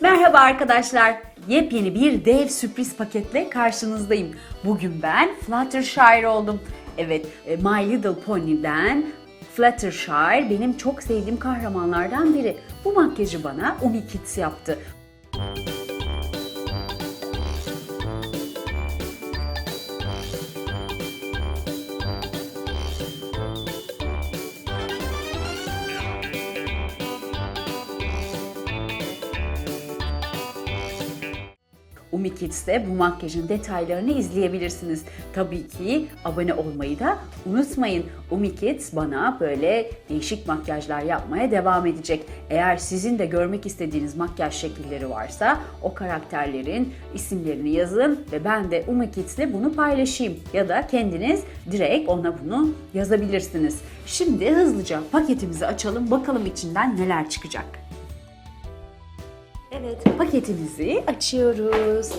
Merhaba arkadaşlar. Yepyeni bir dev sürpriz paketle karşınızdayım. Bugün ben Fluttershy oldum. Evet, e, My Little Pony'den Fluttershy benim çok sevdiğim kahramanlardan biri. Bu makyajı bana Umi Kids yaptı. Kids'te bu makyajın detaylarını izleyebilirsiniz. Tabii ki abone olmayı da unutmayın. Umi Kids bana böyle değişik makyajlar yapmaya devam edecek. Eğer sizin de görmek istediğiniz makyaj şekilleri varsa o karakterlerin isimlerini yazın ve ben de Umi Kids'le bunu paylaşayım. Ya da kendiniz direkt ona bunu yazabilirsiniz. Şimdi hızlıca paketimizi açalım bakalım içinden neler çıkacak. Evet, paketimizi açıyoruz.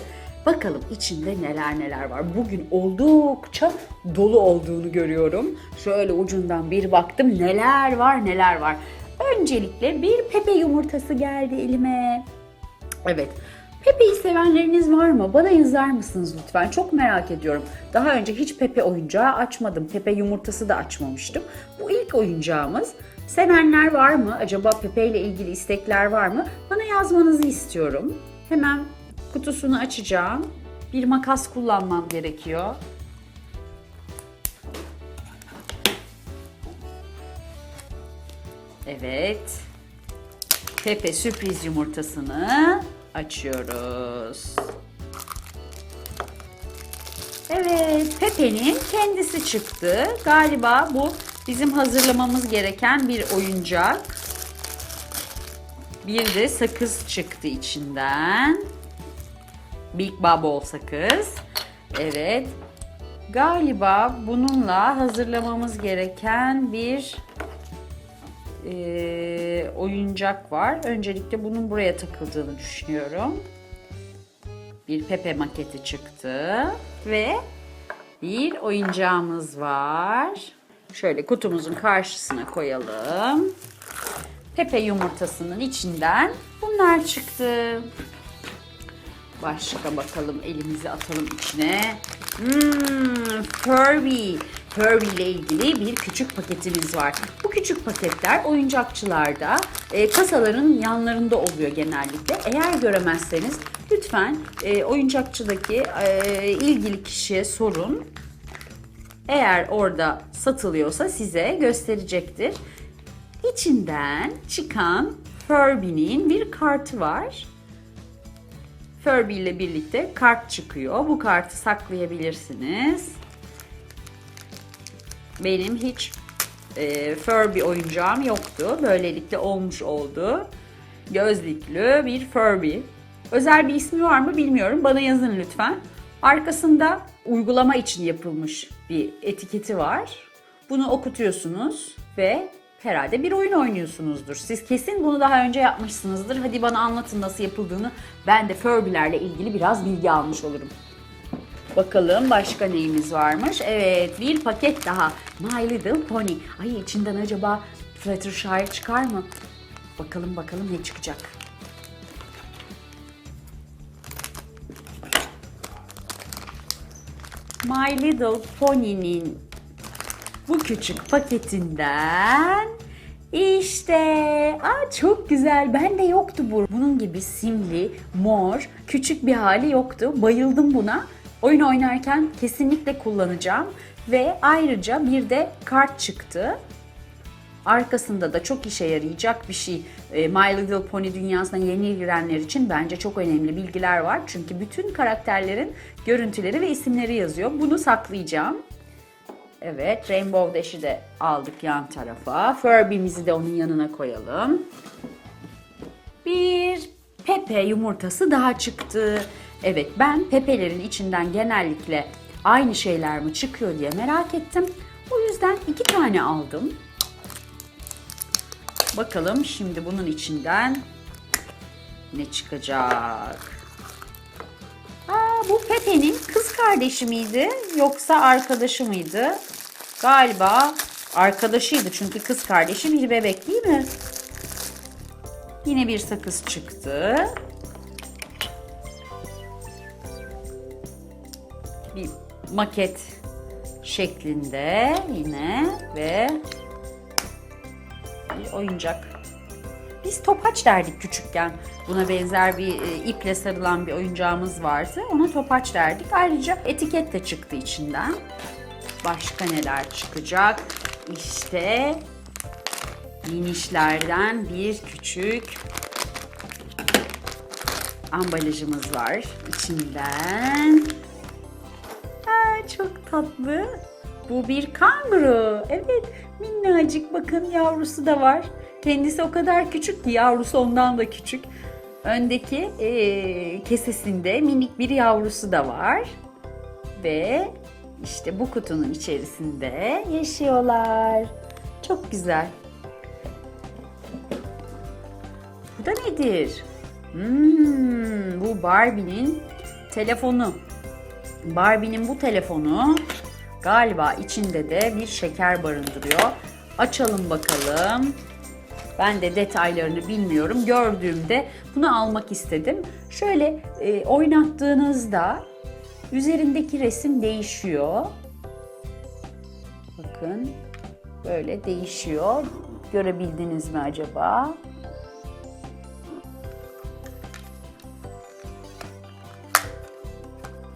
Bakalım içinde neler neler var. Bugün oldukça dolu olduğunu görüyorum. Şöyle ucundan bir baktım neler var neler var. Öncelikle bir pepe yumurtası geldi elime. Evet. Pepe'yi sevenleriniz var mı? Bana yazar mısınız lütfen? Çok merak ediyorum. Daha önce hiç Pepe oyuncağı açmadım. Pepe yumurtası da açmamıştım. Bu ilk oyuncağımız. Sevenler var mı? Acaba Pepe ile ilgili istekler var mı? Bana yazmanızı istiyorum. Hemen kutusunu açacağım. Bir makas kullanmam gerekiyor. Evet. Pepe sürpriz yumurtasını açıyoruz. Evet, Pepe'nin kendisi çıktı. Galiba bu bizim hazırlamamız gereken bir oyuncak. Bir de sakız çıktı içinden. Big Bubble sakız. Evet. Galiba bununla hazırlamamız gereken bir eee, oyuncak var. Öncelikle bunun buraya takıldığını düşünüyorum. Bir Pepe maketi çıktı ve bir oyuncağımız var. Şöyle kutumuzun karşısına koyalım. Pepe yumurtasının içinden bunlar çıktı. Başka bakalım elimizi atalım içine. Hmm, Furby. Furby ile ilgili bir küçük paketimiz var. Bu küçük paketler oyuncakçılarda e, kasaların yanlarında oluyor genellikle. Eğer göremezseniz lütfen e, oyuncakçıdaki e, ilgili kişiye sorun. Eğer orada satılıyorsa size gösterecektir. İçinden çıkan Furby'nin bir kartı var. Furby ile birlikte kart çıkıyor. Bu kartı saklayabilirsiniz. Benim hiç e, Furby oyuncağım yoktu. Böylelikle olmuş oldu. Gözlüklü bir Furby. Özel bir ismi var mı bilmiyorum. Bana yazın lütfen. Arkasında uygulama için yapılmış bir etiketi var. Bunu okutuyorsunuz ve herhalde bir oyun oynuyorsunuzdur. Siz kesin bunu daha önce yapmışsınızdır. Hadi bana anlatın nasıl yapıldığını. Ben de Furby'lerle ilgili biraz bilgi almış olurum. Bakalım başka neyimiz varmış. Evet bir paket daha. My Little Pony. Ay içinden acaba Fluttershy çıkar mı? Bakalım bakalım ne çıkacak. My Little Pony'nin bu küçük paketinden işte aa çok güzel. Bende yoktu bu. Bunun gibi simli, mor, küçük bir hali yoktu. Bayıldım buna. Oyun oynarken kesinlikle kullanacağım ve ayrıca bir de kart çıktı. Arkasında da çok işe yarayacak bir şey. E, My Little Pony dünyasına yeni girenler için bence çok önemli bilgiler var. Çünkü bütün karakterlerin görüntüleri ve isimleri yazıyor. Bunu saklayacağım. Evet, Rainbow Dash'i de aldık yan tarafa. Furby'mizi de onun yanına koyalım. Bir Pepe yumurtası daha çıktı. Evet, ben Pepe'lerin içinden genellikle aynı şeyler mi çıkıyor diye merak ettim. O yüzden iki tane aldım. Bakalım şimdi bunun içinden ne çıkacak? bu Pepe'nin kız kardeşi miydi yoksa arkadaşı mıydı? Galiba arkadaşıydı çünkü kız kardeşi bir bebek değil mi? Yine bir sakız çıktı. Bir maket şeklinde yine ve bir oyuncak. Biz topaç derdik küçükken. Buna benzer bir e, iple sarılan bir oyuncağımız vardı. Ona topaç derdik. Ayrıca etiket de çıktı içinden. Başka neler çıkacak? İşte minişlerden bir küçük ambalajımız var içinden. Aa, çok tatlı. Bu bir kanguru. Evet minnacık bakın yavrusu da var. Kendisi o kadar küçük ki yavrusu ondan da küçük. Öndeki eee, kesesinde minik bir yavrusu da var. Ve işte bu kutunun içerisinde yaşıyorlar. Çok güzel. Bu da nedir? Hmm, bu Barbie'nin telefonu. Barbie'nin bu telefonu galiba içinde de bir şeker barındırıyor. Açalım bakalım. Ben de detaylarını bilmiyorum. Gördüğümde bunu almak istedim. Şöyle e, oynattığınızda üzerindeki resim değişiyor. Bakın böyle değişiyor. Görebildiniz mi acaba?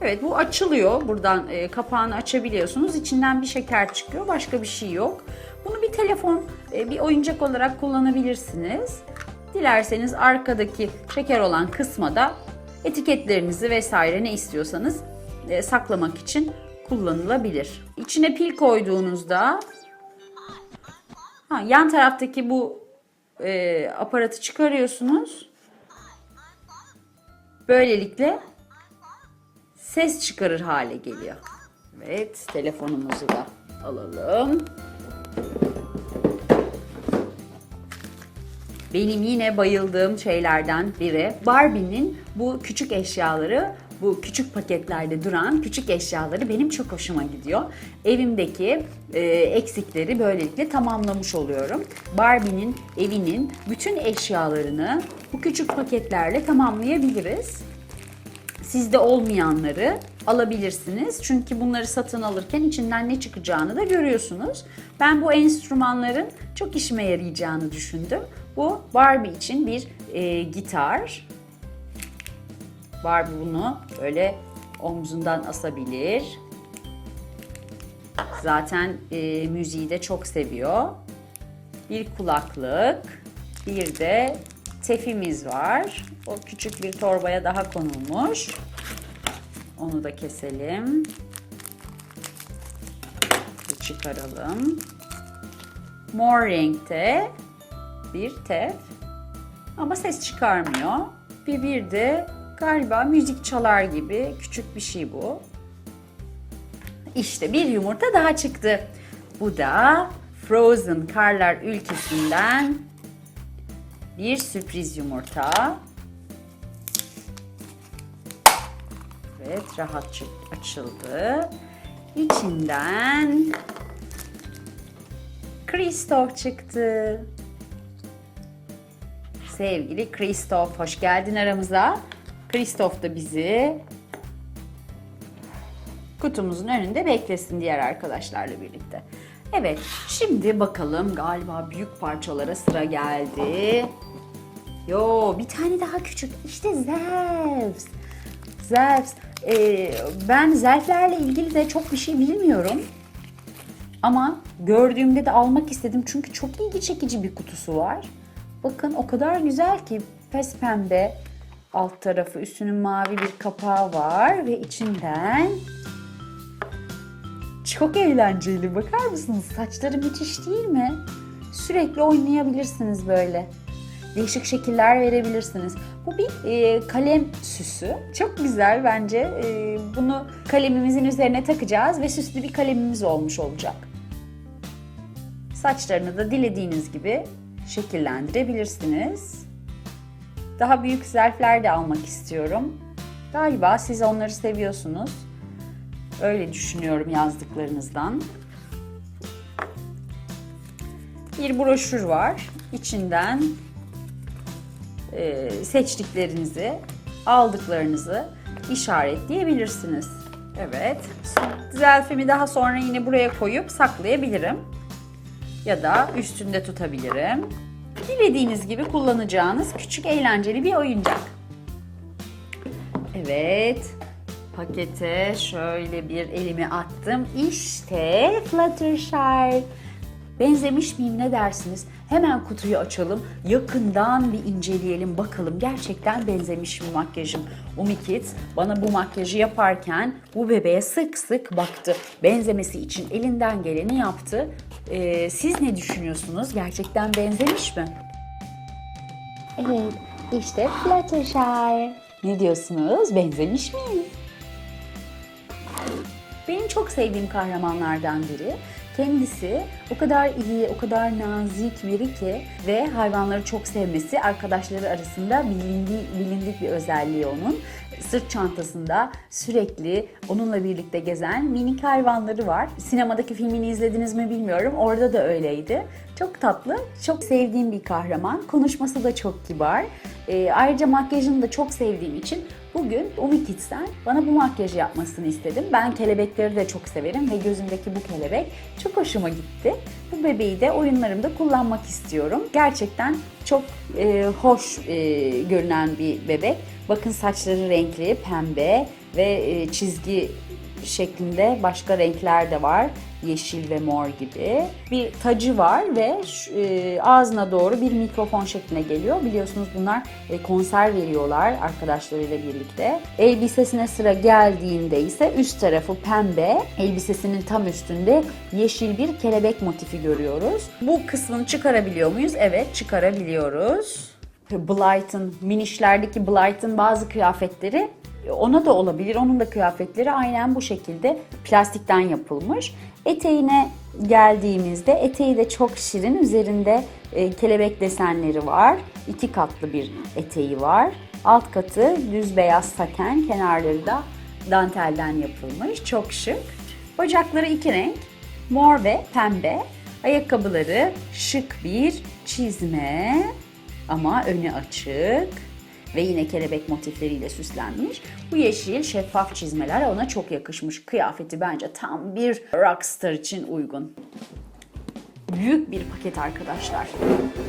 Evet bu açılıyor. Buradan e, kapağını açabiliyorsunuz. İçinden bir şeker çıkıyor. Başka bir şey yok. Bunu bir telefon, e, bir oyuncak olarak kullanabilirsiniz. Dilerseniz arkadaki şeker olan kısma da etiketlerinizi vesaire ne istiyorsanız e, saklamak için kullanılabilir. İçine pil koyduğunuzda ha, yan taraftaki bu e, aparatı çıkarıyorsunuz. Böylelikle ses çıkarır hale geliyor. Evet, telefonumuzu da alalım. Benim yine bayıldığım şeylerden biri Barbie'nin bu küçük eşyaları, bu küçük paketlerde duran küçük eşyaları benim çok hoşuma gidiyor. Evimdeki e, eksikleri böylelikle tamamlamış oluyorum. Barbie'nin evinin bütün eşyalarını bu küçük paketlerle tamamlayabiliriz. Sizde olmayanları alabilirsiniz. Çünkü bunları satın alırken içinden ne çıkacağını da görüyorsunuz. Ben bu enstrümanların çok işime yarayacağını düşündüm. Bu Barbie için bir e, gitar. Barbie bunu böyle omzundan asabilir. Zaten e, müziği de çok seviyor. Bir kulaklık, bir de tefimiz var. O küçük bir torbaya daha konulmuş. Onu da keselim. Bir çıkaralım. Mor renkte bir tef. Ama ses çıkarmıyor. Bir bir de galiba müzik çalar gibi küçük bir şey bu. İşte bir yumurta daha çıktı. Bu da Frozen Karlar ülkesinden bir sürpriz yumurta. Evet, rahatça açıldı. İçinden Kristof çıktı. Sevgili Kristof, hoş geldin aramıza. Kristof da bizi kutumuzun önünde beklesin diğer arkadaşlarla birlikte. Evet, şimdi bakalım galiba büyük parçalara sıra geldi. Yo, bir tane daha küçük. İşte Zevs. Zevs. Ee, ben Zevslerle ilgili de çok bir şey bilmiyorum. Ama gördüğümde de almak istedim çünkü çok ilgi çekici bir kutusu var. Bakın o kadar güzel ki pes pembe alt tarafı üstünün mavi bir kapağı var ve içinden çok eğlenceli. Bakar mısınız? Saçları müthiş değil mi? Sürekli oynayabilirsiniz böyle. Değişik şekiller verebilirsiniz. Bu bir e, kalem süsü. Çok güzel bence. E, bunu kalemimizin üzerine takacağız ve süslü bir kalemimiz olmuş olacak. Saçlarını da dilediğiniz gibi şekillendirebilirsiniz. Daha büyük zarflar da almak istiyorum. Galiba siz onları seviyorsunuz. Öyle düşünüyorum yazdıklarınızdan. Bir broşür var. İçinden seçtiklerinizi, aldıklarınızı işaretleyebilirsiniz. Evet. Zelfimi daha sonra yine buraya koyup saklayabilirim. Ya da üstünde tutabilirim. Dilediğiniz gibi kullanacağınız küçük eğlenceli bir oyuncak. Evet. Pakete şöyle bir elimi attım. İşte Fluttershy. Benzemiş miyim ne dersiniz? Hemen kutuyu açalım. Yakından bir inceleyelim bakalım. Gerçekten benzemiş mi makyajım? Umi Kids bana bu makyajı yaparken bu bebeğe sık sık baktı. Benzemesi için elinden geleni yaptı. Ee, siz ne düşünüyorsunuz? Gerçekten benzemiş mi? Evet, işte Fluttershy. Ne diyorsunuz? Benzemiş miyiz? Benim çok sevdiğim kahramanlardan biri. Kendisi o kadar iyi, o kadar nazik biri ki ve hayvanları çok sevmesi arkadaşları arasında bilindiği, bilindik bir özelliği onun. Sırt çantasında sürekli onunla birlikte gezen minik hayvanları var. Sinemadaki filmini izlediniz mi bilmiyorum. Orada da öyleydi. Çok tatlı, çok sevdiğim bir kahraman. Konuşması da çok kibar. Ee, ayrıca makyajını da çok sevdiğim için bugün Umi Kids'ten bana bu makyajı yapmasını istedim. Ben kelebekleri de çok severim ve gözümdeki bu kelebek çok hoşuma gitti. Bu bebeği de oyunlarımda kullanmak istiyorum. Gerçekten çok e, hoş e, görünen bir bebek. Bakın saçları renkli, pembe ve e, çizgi şeklinde başka renkler de var. Yeşil ve mor gibi. Bir tacı var ve e, ağzına doğru bir mikrofon şekline geliyor. Biliyorsunuz bunlar e, konser veriyorlar arkadaşlarıyla birlikte. Elbisesine sıra geldiğinde ise üst tarafı pembe, elbisesinin tam üstünde yeşil bir kelebek motifi görüyoruz. Bu kısmını çıkarabiliyor muyuz? Evet, çıkarabiliyoruz. Blight'ın, minişlerdeki Blight'ın bazı kıyafetleri ona da olabilir. Onun da kıyafetleri aynen bu şekilde plastikten yapılmış. Eteğine geldiğimizde eteği de çok şirin. Üzerinde e, kelebek desenleri var. İki katlı bir eteği var. Alt katı düz beyaz saten, kenarları da dantelden yapılmış. Çok şık. Bacakları iki renk. Mor ve pembe. Ayakkabıları şık bir çizme ama önü açık ve yine kelebek motifleriyle süslenmiş. Bu yeşil şeffaf çizmeler ona çok yakışmış. Kıyafeti bence tam bir rockstar için uygun. Büyük bir paket arkadaşlar.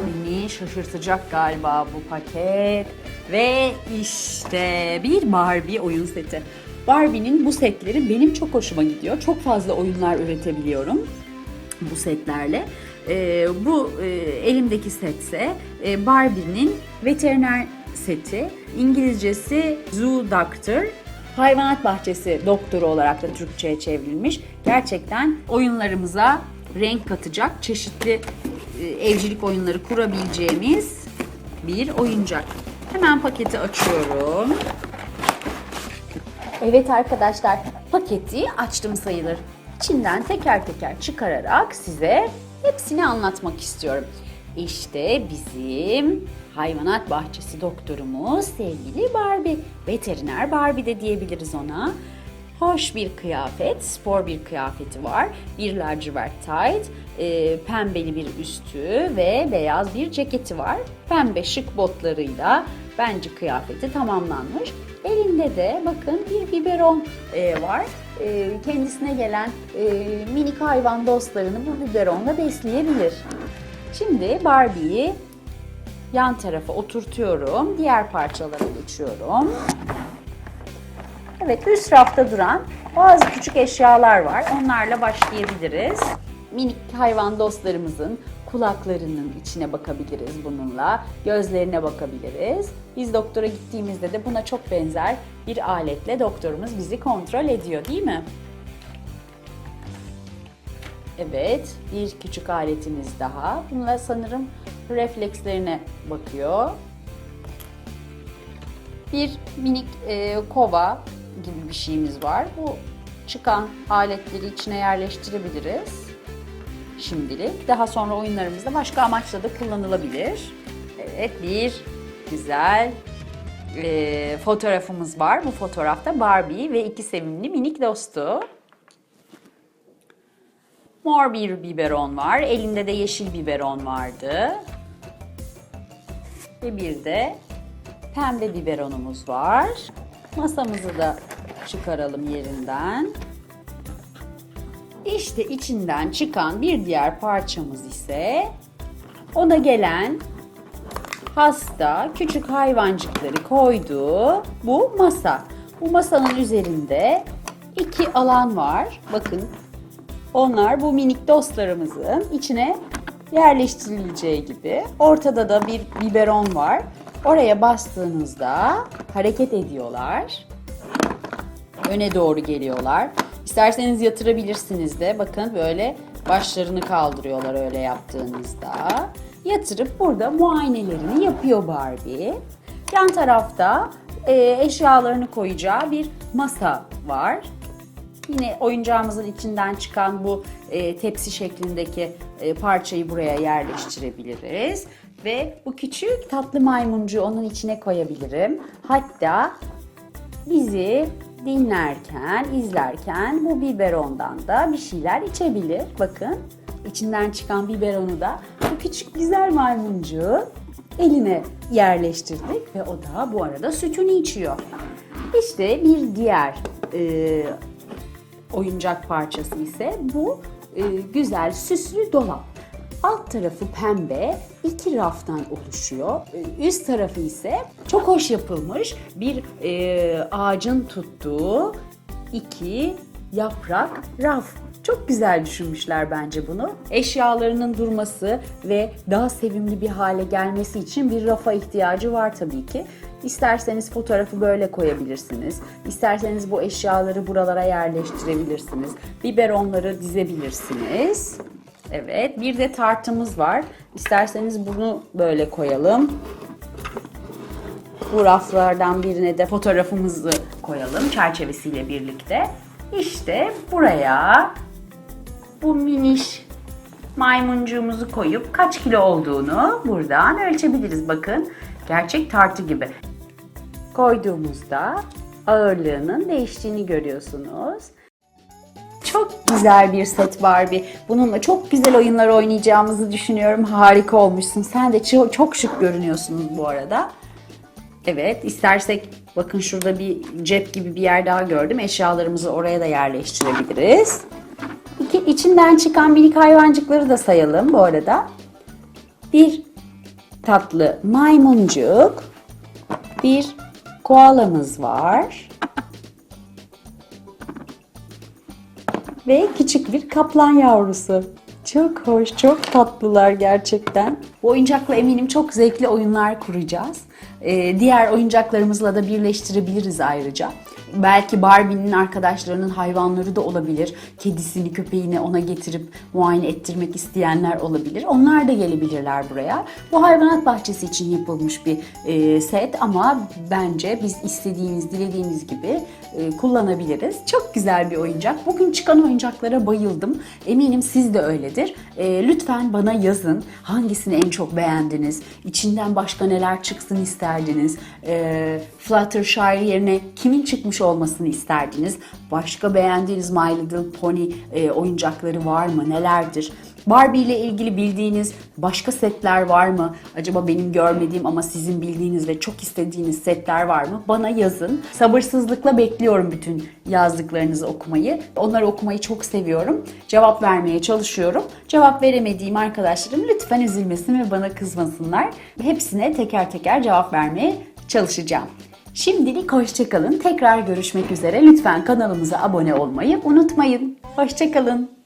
Beni şaşırtacak galiba bu paket. Ve işte bir Barbie oyun seti. Barbie'nin bu setleri benim çok hoşuma gidiyor. Çok fazla oyunlar üretebiliyorum bu setlerle. Ee, bu e, elimdeki setse e, Barbie'nin veteriner seti. İngilizcesi Zoo Doctor. Hayvanat bahçesi doktoru olarak da Türkçe'ye çevrilmiş. Gerçekten oyunlarımıza renk katacak çeşitli e, evcilik oyunları kurabileceğimiz bir oyuncak. Hemen paketi açıyorum. Evet arkadaşlar paketi açtım sayılır. İçinden teker teker çıkararak size hepsini anlatmak istiyorum. İşte bizim hayvanat bahçesi doktorumuz sevgili Barbie. Veteriner Barbie de diyebiliriz ona. Hoş bir kıyafet, spor bir kıyafeti var. Bir lacivert tight, e, pembeli bir üstü ve beyaz bir ceketi var. Pembe şık botlarıyla bence kıyafeti tamamlanmış. Elinde de bakın bir biberon e, var. E, kendisine gelen e, minik hayvan dostlarını bu biberonla besleyebilir. Şimdi Barbie'yi yan tarafa oturtuyorum. Diğer parçalara geçiyorum. Evet üst rafta duran bazı küçük eşyalar var. Onlarla başlayabiliriz. Minik hayvan dostlarımızın kulaklarının içine bakabiliriz bununla. Gözlerine bakabiliriz. Biz doktora gittiğimizde de buna çok benzer bir aletle doktorumuz bizi kontrol ediyor değil mi? Evet, bir küçük aletimiz daha. Bununla sanırım reflekslerine bakıyor. Bir minik e, kova gibi bir şeyimiz var. Bu çıkan aletleri içine yerleştirebiliriz. Şimdilik. Daha sonra oyunlarımızda başka amaçla da kullanılabilir. Evet, bir güzel e, fotoğrafımız var. Bu fotoğrafta Barbie ve iki sevimli minik dostu. Mor bir biberon var. Elinde de yeşil biberon vardı. Ve bir de pembe biberonumuz var. Masamızı da çıkaralım yerinden. İşte içinden çıkan bir diğer parçamız ise ona gelen hasta küçük hayvancıkları koyduğu bu masa. Bu masanın üzerinde iki alan var. Bakın onlar bu minik dostlarımızın içine yerleştirileceği gibi. Ortada da bir biberon var. Oraya bastığınızda hareket ediyorlar. Öne doğru geliyorlar. İsterseniz yatırabilirsiniz de. Bakın böyle başlarını kaldırıyorlar öyle yaptığınızda. Yatırıp burada muayenelerini yapıyor Barbie. Yan tarafta e, eşyalarını koyacağı bir masa var. Yine oyuncağımızın içinden çıkan bu e, tepsi şeklindeki e, parçayı buraya yerleştirebiliriz. Ve bu küçük tatlı maymuncuğu onun içine koyabilirim. Hatta bizi dinlerken, izlerken bu biberondan da bir şeyler içebilir. Bakın içinden çıkan biberonu da bu küçük güzel maymuncuğu eline yerleştirdik ve o da bu arada sütünü içiyor. İşte bir diğer e, oyuncak parçası ise bu e, güzel süslü dolap. Alt tarafı pembe, iki raftan oluşuyor. E, Üst tarafı ise çok hoş yapılmış bir e, ağacın tuttuğu iki yaprak raf. Çok güzel düşünmüşler bence bunu. Eşyalarının durması ve daha sevimli bir hale gelmesi için bir rafa ihtiyacı var tabii ki. İsterseniz fotoğrafı böyle koyabilirsiniz. İsterseniz bu eşyaları buralara yerleştirebilirsiniz. Biberonları dizebilirsiniz. Evet, bir de tartımız var. İsterseniz bunu böyle koyalım. Bu raflardan birine de fotoğrafımızı koyalım çerçevesiyle birlikte. İşte buraya bu miniş maymuncuğumuzu koyup kaç kilo olduğunu buradan ölçebiliriz. Bakın gerçek tartı gibi. Koyduğumuzda ağırlığının değiştiğini görüyorsunuz. Çok güzel bir set Barbie. Bununla çok güzel oyunlar oynayacağımızı düşünüyorum. Harika olmuşsun. Sen de çok, çok şık görünüyorsunuz bu arada. Evet, istersek bakın şurada bir cep gibi bir yer daha gördüm. Eşyalarımızı oraya da yerleştirebiliriz. İki, içinden çıkan minik hayvancıkları da sayalım bu arada. Bir tatlı maymuncuk, bir koalamız var. Ve küçük bir kaplan yavrusu. Çok hoş, çok tatlılar gerçekten. Bu oyuncakla eminim çok zevkli oyunlar kuracağız. Ee, diğer oyuncaklarımızla da birleştirebiliriz ayrıca. Belki Barbie'nin arkadaşlarının hayvanları da olabilir. Kedisini, köpeğini ona getirip muayene ettirmek isteyenler olabilir. Onlar da gelebilirler buraya. Bu hayvanat bahçesi için yapılmış bir e, set ama bence biz istediğimiz, dilediğimiz gibi e, kullanabiliriz. Çok güzel bir oyuncak. Bugün çıkan oyuncaklara bayıldım. Eminim siz de öyledir. E, lütfen bana yazın. Hangisini en çok beğendiniz? İçinden başka neler çıksın isterdiniz? E, Fluttershy yerine kimin çıkmış olmasını isterdiniz? Başka beğendiğiniz My Little Pony e, oyuncakları var mı? Nelerdir? Barbie ile ilgili bildiğiniz başka setler var mı? Acaba benim görmediğim ama sizin bildiğiniz ve çok istediğiniz setler var mı? Bana yazın. Sabırsızlıkla bekliyorum bütün yazdıklarınızı okumayı. Onları okumayı çok seviyorum. Cevap vermeye çalışıyorum. Cevap veremediğim arkadaşlarım lütfen üzülmesin ve bana kızmasınlar. Hepsine teker teker cevap vermeye çalışacağım. Şimdilik hoşçakalın. Tekrar görüşmek üzere. Lütfen kanalımıza abone olmayı unutmayın. Hoşçakalın.